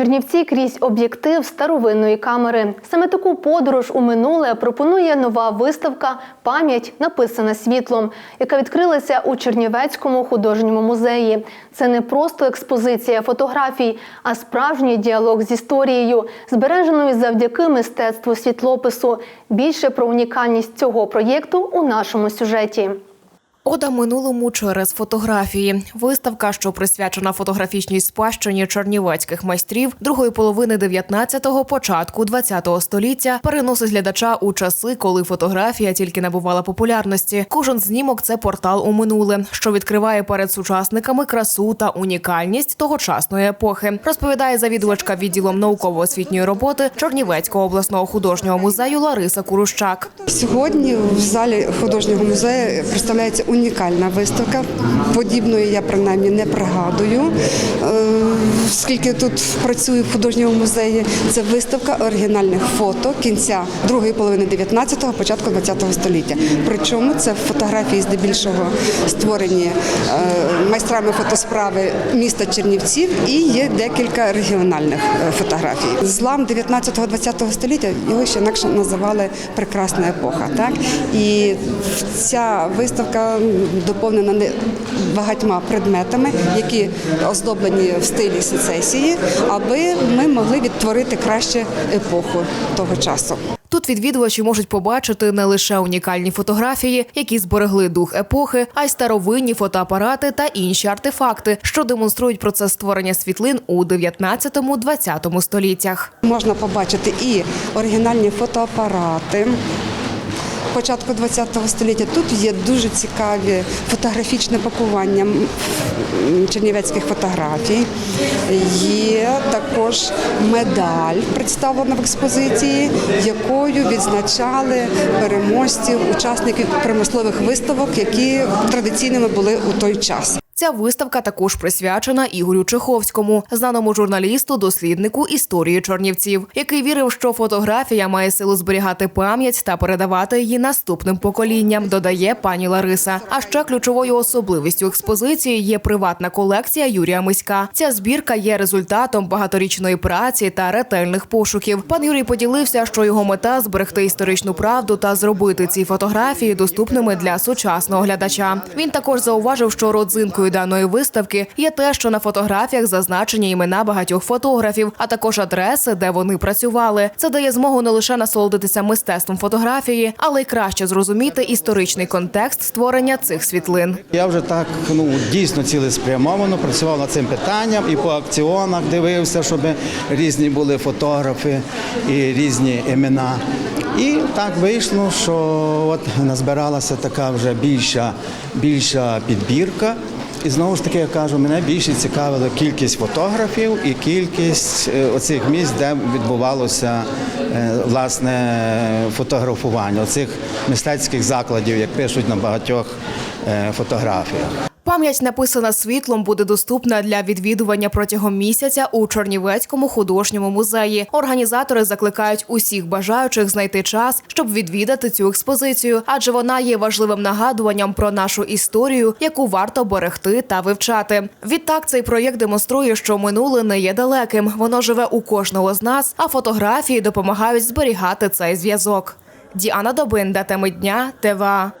Чернівці крізь об'єктив старовинної камери. Саме таку подорож у минуле пропонує нова виставка Пам'ять написана світлом, яка відкрилася у Чернівецькому художньому музеї. Це не просто експозиція фотографій, а справжній діалог з історією, збереженою завдяки мистецтву світлопису. Більше про унікальність цього проєкту у нашому сюжеті. Ода минулому через фотографії. Виставка, що присвячена фотографічній спадщині чернівецьких майстрів другої половини 19-го, початку 20-го століття, переносить глядача у часи, коли фотографія тільки набувала популярності. Кожен знімок це портал у минуле, що відкриває перед сучасниками красу та унікальність тогочасної епохи. Розповідає завідувачка відділом науково-освітньої роботи Чернівецького обласного художнього музею Лариса Курущак. Сьогодні в залі художнього музею представляється унікальна виставка. Подібної я принаймні не пригадую. Е, Скільки тут працюю в художньому музеї, це виставка оригінальних фото кінця другої половини 19-го, початку 20-го століття. Причому це фотографії здебільшого створені е, майстрами фотосправи міста Чернівців і є декілька регіональних е, фотографій. Злам 19-20 століття його ще інакше називали прекрасна епоха. Так і ця виставка доповнена не- багатьма предметами, які оздоблені в стилі сецесії, аби ми могли відтворити краще епоху того часу. Тут відвідувачі можуть побачити не лише унікальні фотографії, які зберегли дух епохи, а й старовинні фотоапарати та інші артефакти, що демонструють процес створення світлин у 19-20 століттях. Можна побачити і оригінальні фотоапарати. Початку ХХ століття тут є дуже цікаві фотографічне пакування чернівецьких фотографій. Є також медаль, представлена в експозиції, якою відзначали переможців, учасників промислових виставок, які традиційними були у той час. Ця виставка також присвячена Ігорю Чеховському, знаному журналісту, досліднику історії чорнівців, який вірив, що фотографія має силу зберігати пам'ять та передавати її наступним поколінням. Додає пані Лариса. А ще ключовою особливістю експозиції є приватна колекція Юрія Миська. Ця збірка є результатом багаторічної праці та ретельних пошуків. Пан Юрій поділився, що його мета зберегти історичну правду та зробити ці фотографії доступними для сучасного глядача. Він також зауважив, що родзинкою даної виставки є те, що на фотографіях зазначені імена багатьох фотографів, а також адреси, де вони працювали. Це дає змогу не лише насолодитися мистецтвом фотографії, але й краще зрозуміти історичний контекст створення цих світлин. Я вже так ну дійсно цілеспрямовано працював над цим питанням і по акціонах дивився, щоб різні були фотографи і різні імена. І так вийшло, що от назбиралася така вже більша, більша підбірка. І знову ж таки я кажу, мене більше цікавила кількість фотографів і кількість е, оцих місць, де відбувалося е, власне фотографування, оцих мистецьких закладів, як пишуть на багатьох е, фотографіях. Пам'ять написана світлом буде доступна для відвідування протягом місяця у Чернівецькому художньому музеї. Організатори закликають усіх бажаючих знайти час, щоб відвідати цю експозицію, адже вона є важливим нагадуванням про нашу історію, яку варто берегти та вивчати. Відтак цей проєкт демонструє, що минуле не є далеким. Воно живе у кожного з нас, а фотографії допомагають зберігати цей зв'язок. Діана Добинда, теми дня, ТВА.